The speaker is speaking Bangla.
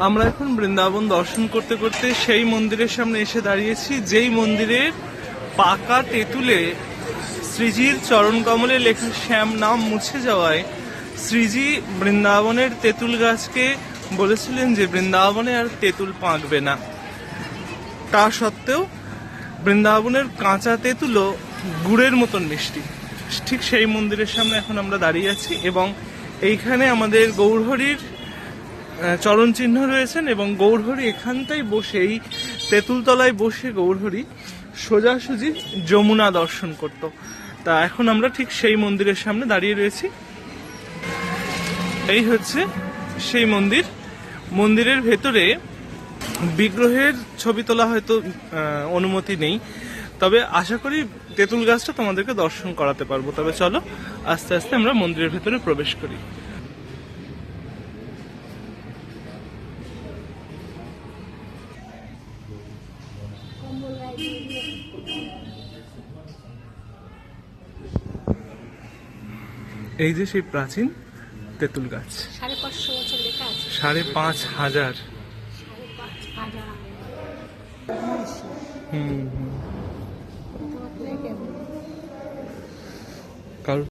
আমরা এখন বৃন্দাবন দর্শন করতে করতে সেই মন্দিরের সামনে এসে দাঁড়িয়েছি, যেই মন্দিরের পাকা তেঁতুলে শ্রীজির চরণ কমলে লেখা শ্যাম নাম মুছে যাওয়ায় শ্রীজি বৃন্দাবনের তেঁতুল গাছকে বলেছিলেন যে বৃন্দাবনে আর তেঁতুল পাঁকবে না। তা সত্ত্বেও বৃন্দাবনের কাঁচা তেঁতুলও গুড়ের মতন মিষ্টি। ঠিক সেই মন্দিরের সামনে এখন আমরা দাঁড়িয়ে আছি এবং এইখানে আমাদের গৌরহরির চরণ চিহ্ন রয়েছেন এবং গৌরহরি এখানটাই বসেই, তেঁতুলতলায় বসে গৌরহরি সোজাসুজি যমুনা দর্শন করত। তা এখন আমরা ঠিক সেই মন্দিরের সামনে দাঁড়িয়ে রয়েছি। এই হচ্ছে সেই মন্দির। মন্দিরের ভেতরে বিগ্রহের ছবি তোলা হয়তো অনুমতি নেই। তবে আশা করি তেঁতুল গাছটা তোমাদেরকে দর্শন করাতে পারব। তবে চলো, আস্তে আস্তে আমরা মন্দিরের ভেতরে প্রবেশ করি। এই যে সেই প্রাচীন তেঁতুল গাছ। সাড়ে পাঁচ হাজার। হুম হুম।